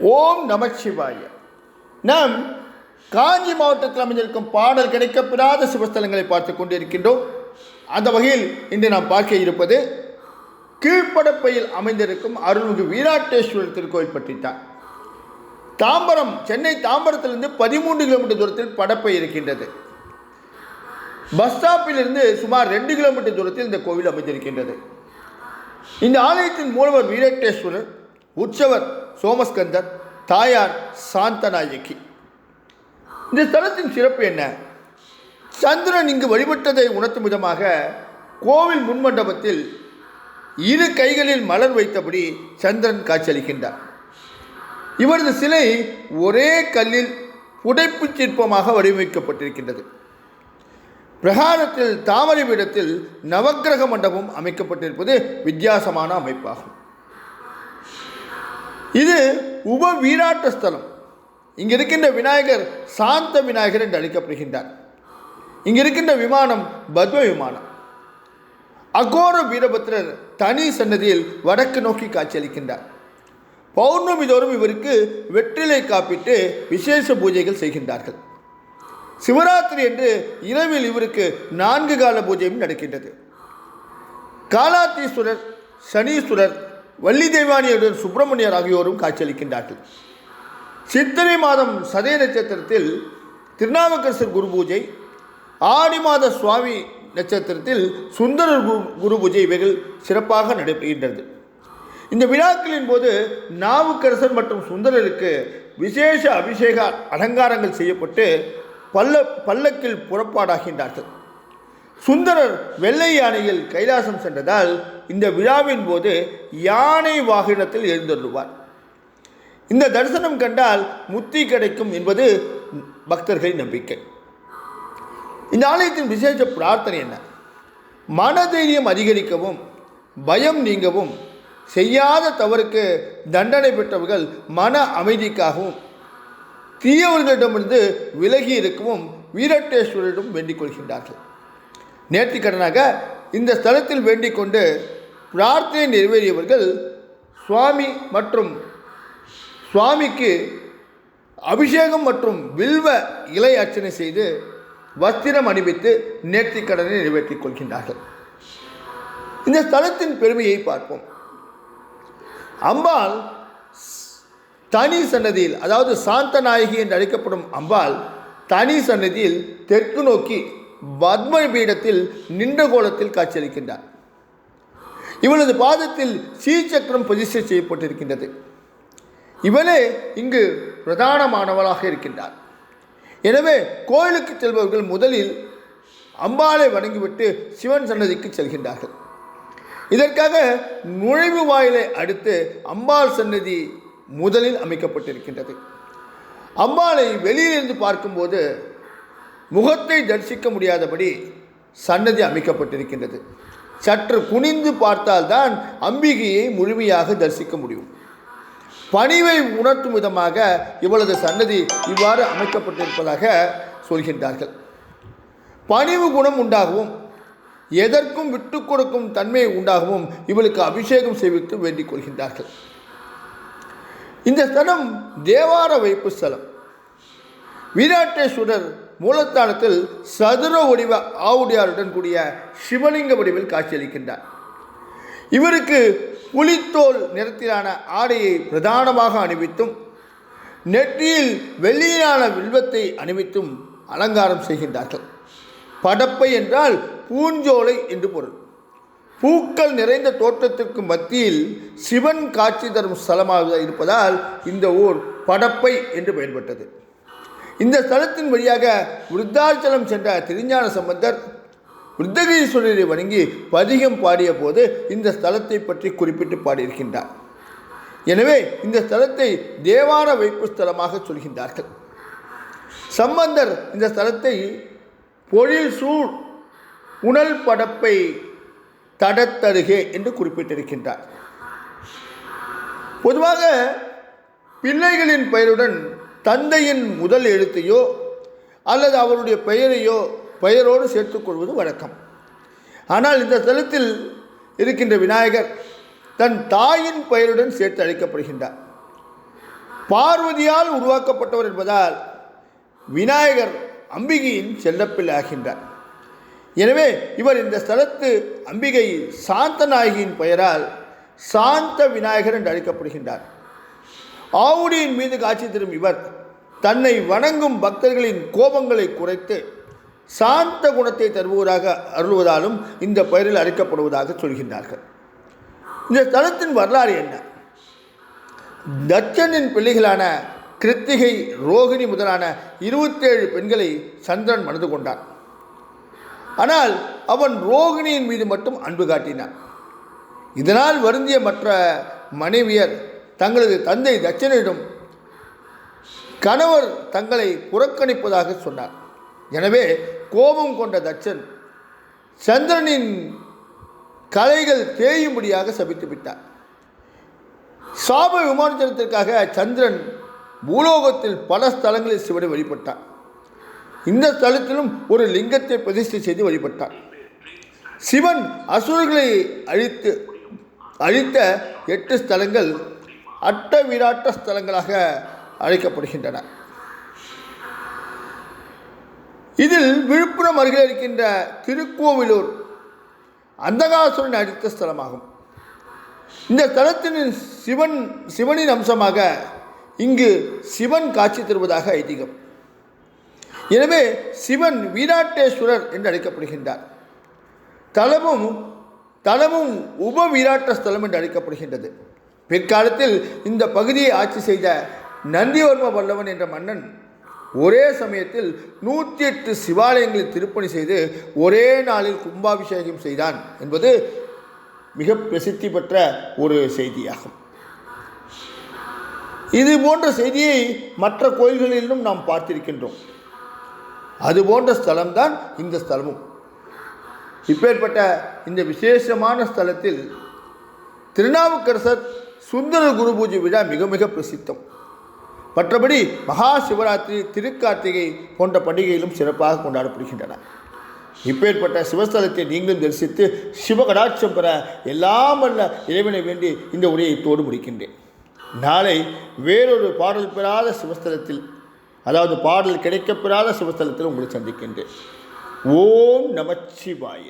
ஓம் நமச்சிவாய. நாம் காஞ்சி மாவட்டத்தில் அமைந்திருக்கும் பாடல் கிடைக்கப்பெறாத சிவஸ்தலங்களை பார்த்து கொண்டிருக்கின்றோம். அந்த வகையில் இன்று நாம் பார்க்க இருப்பது கீழ்ப்படப்பையில் அமைந்திருக்கும் அருள்மிகு வீராட்டேஸ்வரர் திருக்கோயில் பற்றித்தான். தாம்பரம் சென்னை தாம்பரத்திலிருந்து பதிமூன்று கிலோமீட்டர் தூரத்தில் படப்பை இருக்கின்றது. பஸ் ஸ்டாப்பிலிருந்து சுமார் ரெண்டு கிலோமீட்டர் தூரத்தில் இந்த கோவில் அமைந்திருக்கின்றது. இந்த ஆலயத்தின் மூலவர் வீரட்டேஸ்வரர் உற்சவர் சோமஸ்கந்தர் தாயார் சாந்தநாயகி. இந்த ஸ்தலத்தின் சிறப்பு என்ன? சந்திரன் இங்கு வழிபட்டதை உணர்த்தும் விதமாக கோவில் முன்மண்டபத்தில் இரு கைகளில் மலர் வைத்தபடி சந்திரன் காட்சியளிக்கின்றார். இவரது சிலை ஒரே கல்லில் புடைப்புச் சிற்பமாக வடிவமைக்கப்பட்டிருக்கின்றது. பிரகாரத்தில் தாமரை பீடத்தில் நவக்கிரக மண்டபம் அமைக்கப்பட்டிருப்பது வித்தியாசமான அமைப்பாகும். இது உப வீராட்ட ஸ்தலம். இங்கே இருக்கின்ற விநாயகர் சாந்த விநாயகர் என்று அழைக்கப்படுகின்றார். இங்கே இருக்கின்ற விமானம் பத்ம விமானம். அகோர வீரபத்ரர் தனி சன்னதியில் வடக்கு நோக்கி காட்சியளிக்கின்றார். பௌர்ணமி தோறும் இவருக்கு வெற்றிலை காப்பிட்டு விசேஷ பூஜைகள் செய்கின்றார்கள். சிவராத்திரி என்று இரவில் இவருக்கு நான்கு கால பூஜையும் நடக்கின்றது. காலாத்தீஸ்வரர் சனீஸ்வரர் வள்ளி தெய்வானியுடன் சுப்பிரமணியர் ஆகியோரும் காட்சியளிக்கின்றார்கள். சித்திரை மாதம் சதய நட்சத்திரத்தில் திருநாவுக்கரசர் குரு பூஜை ஆடி மாத சுவாமி நட்சத்திரத்தில் சுந்தரர் குரு குரு பூஜை இவைகள் சிறப்பாக நடைபெறுகின்றது. இந்த விழாக்களின் போது நாவுக்கரசர் மற்றும் சுந்தரருக்கு விசேஷ அபிஷேக அலங்காரங்கள் செய்யப்பட்டு பல்ல பல்லக்கில் புறப்பாடாகின்றார்கள். சுந்தரர் வெள்ளை யானையில் கைலாசம் சென்றதால் இந்த விழாவின் போது யானை வாகனத்தில் எழுந்தருள்வார். இந்த தரிசனம் கண்டால் முத்தி கிடைக்கும் என்பது பக்தர்களின் நம்பிக்கை. இந்த ஆலயத்தின் விசேஷ பிரார்த்தனை என்ன? மனதைரியம் அதிகரிக்கவும் பயம் நீங்கவும் செய்யாத தவறுக்கு தண்டனை பெற்றவர்கள் மன அமைதிக்காகவும் தீயவர்களிடமிருந்து விலகி இருக்கவும் வீரட்டேஸ்வரரிடம் வேண்டிக் கொள்கின்றார்கள். நேர்த்திக்கடனாக இந்த ஸ்தலத்தில் வேண்டிக் கொண்டு பிரார்த்தனை நிறைவேறியவர்கள் சுவாமி மற்றும் சுவாமிக்கு அபிஷேகம் மற்றும் வில்வ இலை அர்ச்சனை செய்து வஸ்திரம் அணிவித்து நேர்த்திக்கடனை நிறைவேற்றிக் கொள்கின்றார்கள். இந்த ஸ்தலத்தின் பெருமையை பார்ப்போம். அம்பாள் தனி சன்னதியில் அதாவது சாந்த நாயகி என்று அழைக்கப்படும் அம்பாள் தனி சன்னதியில் தெற்கு நோக்கி பத்ம பீடத்தில் நின்ற கோலத்தில் காட்சியளிக்கின்றார். இவளது பாதத்தில் சீச்சக்கரம் பிரதிஷ்டை செய்யப்பட்டிருக்கின்றது. இவளே இங்கு பிரதானமானவளாக இருக்கின்றார். எனவே கோயிலுக்கு செல்பவர்கள் முதலில் அம்பாளை வணங்கிவிட்டு சிவன் சன்னதிக்கு செல்கின்றார்கள். இதற்காக நுழைவு வாயிலை அடுத்து அம்பாள் சன்னதி முதலில் அமைக்கப்பட்டிருக்கின்றது. அம்பாளை வெளியிலிருந்து பார்க்கும்போது முகத்தை தரிசிக்க முடியாதபடி சன்னதி அமைக்கப்பட்டிருக்கின்றது. சற்று குனிந்து பார்த்தால்தான் அம்பிகையை முழுமையாக தரிசிக்க முடியும். பணிவை உணர்த்தும் விதமாக இவளது சன்னதி இவ்வாறு அமைக்கப்பட்டிருப்பதாக சொல்கின்றார்கள். பணிவு குணம் உண்டாகவும் எதற்கும் விட்டு கொடுக்கும் தன்மை உண்டாகவும் இவளுக்கு அபிஷேகம் செய்வித்து வேண்டிக் கொள்கின்றார்கள். இந்த ஸ்தலம் தேவார வைப்பு ஸ்தலம். வீராட்டேஸ்வரர் மூலஸ்தானத்தில் சதுர வடிவ ஆவுடையாருடன் கூடிய சிவலிங்க வடிவில் காட்சியளிக்கின்றார். இவருக்கு புலித்தோல் நிறத்திலான ஆடையை பிரதானமாக அணிவித்தும் நெற்றியில் வெள்ளியிலான வில்வத்தை அணிவித்தும் அலங்காரம் செய்கின்றார்கள். படப்பை என்றால் பூஞ்சோலை என்று பொருள். பூக்கள் நிறைந்த தோற்றத்திற்கு மத்தியில் சிவன் காட்சி தரும் ஸ்தலமாக இருப்பதால் இந்த ஊர் படப்பை என்று பெயர்பட்டது இந்த ஸ்தலத்தின் வழியாக விருத்தாச்சலம் சென்ற திருஞான சம்பந்தர் விருத்தகிரீஸ்வரரை வணங்கி பதிகம் பாடிய போது இந்த ஸ்தலத்தை பற்றி குறிப்பிட்டு பாடியிருக்கின்றார். எனவே இந்த ஸ்தலத்தை தேவார வைப்பு ஸ்தலமாக சொல்கின்றார்கள். சம்பந்தர் இந்த ஸ்தலத்தை பொழில் சூழ் உணல் படப்பை தடத்தருகே என்று குறிப்பிட்டிருக்கின்றார். பொதுவாக பிள்ளைகளின் பெயருடன் தந்தையின் முதல் எழுத்தையோ அல்லது அவருடைய பெயரையோ பெயரோடு சேர்த்துக்கொள்வது வழக்கம். ஆனால் இந்த தலத்தில் இருக்கின்ற விநாயகர் தன் தாயின் பெயருடன் சேர்த்து அழைக்கப்படுகின்றார். பார்வதியால் உருவாக்கப்பட்டவர் என்பதால் விநாயகர் அம்பிகையின் செல்லப்பிள்ளை ஆகின்றார். எனவே இவர் இந்த ஸ்தலத்து அம்பிகை சாந்தநாயகியின் பெயரால் சாந்த விநாயகர் என்று அழைக்கப்படுகின்றார். ஆவுடியின் மீது காட்சி தரும் இவர் தன்னை வணங்கும் பக்தர்களின் கோபங்களை குறைத்து சாந்த குணத்தை தருவதாக அருள்வதாலும் இந்த பெயரில் அழைக்கப்படுவதாக சொல்கின்றார்கள். இந்த தலத்தின் வரலாறு என்ன? தட்சனின் பிள்ளைகளான கிருத்திகை ரோகிணி முதலான இருபத்தேழு பெண்களை சந்திரன் மணந்து கொண்டான். ஆனால் அவன் ரோகிணியின் மீது மட்டும் அன்பு காட்டினான். இதனால் வருந்திய மற்ற மனைவியர் தங்களது தந்தை தட்சனிடம் கணவர் தங்களை புறக்கணிப்பதாக சொன்னார். எனவே கோபம் கொண்ட தட்சன் சந்திரனின் கலைகள் தேயும்படியாக சபித்து விட்டார். சாப விமோசனத்திற்காக சந்திரன் பூலோகத்தில் பல ஸ்தலங்களில் சிவனை வழிபட்டார். இந்த ஸ்தலத்திலும் ஒரு லிங்கத்தை பிரதிஷ்டை செய்து வழிபட்டார். சிவன் அசுரர்களை அழித்து அழித்த எட்டு ஸ்தலங்கள் அட்ட விராட்ட ஸ்தலங்களாக அழைக்கப்படுகின்றன. இதில் விழுப்புரம் அருகில் இருக்கின்ற திருக்கோவிலூர் அந்தகாசுரன் அடித்த ஸ்தலமாகும். இந்த தலத்தின் சிவன் சிவனின் அம்சமாக இங்கு சிவன் காட்சி தருவதாக ஐதீகம். எனவே சிவன் வீராட்டேஸ்வரர் என்று அழைக்கப்படுகின்றார். தலமும் தலமும் உப வீராட்ட ஸ்தலம் என்று அழைக்கப்படுகின்றது. பிற்காலத்தில் இந்த பகுதியை ஆட்சி செய்த நந்திவர்ம பல்லவன் என்ற மன்னன் ஒரே சமயத்தில் நூற்றி எட்டு சிவாலயங்களை திருப்பணி செய்து ஒரே நாளில் கும்பாபிஷேகம் செய்தான் என்பது மிக பிரசித்தி பெற்ற ஒரு செய்தியாகும். இது போன்ற செய்தியை மற்ற கோயில்களிலும் நாம் பார்த்திருக்கின்றோம். அது போன்ற ஸ்தலம்தான் இந்த ஸ்தலமும். இப்பேற்பட்ட இந்த விசேஷமான ஸ்தலத்தில் திருநாவுக்கரசர் சுந்தர குரு பூஜை விழா மிக மிக பிரசித்தம். மற்றபடி மகா சிவராத்திரி திருக்கார்த்திகை போன்ற பண்டிகைகளும் சிறப்பாக கொண்டாடப்படுகின்றன. இப்பேற்பட்ட சிவஸ்தலத்தை நீங்களும் தரிசித்து சிவகடாட்சம் பெற எல்லாம் அல்ல இறைவனை வேண்டி இந்த உரையை தோடு முடிக்கின்றேன். நாளை வேறொரு பாடல் பெறாத சிவஸ்தலத்தில் அதாவது பாடல் கிடைக்கப்பெறாத சிவஸ்தலத்தில் உங்களை சந்திக்கின்றேன். ஓம் நமச்சிவாய.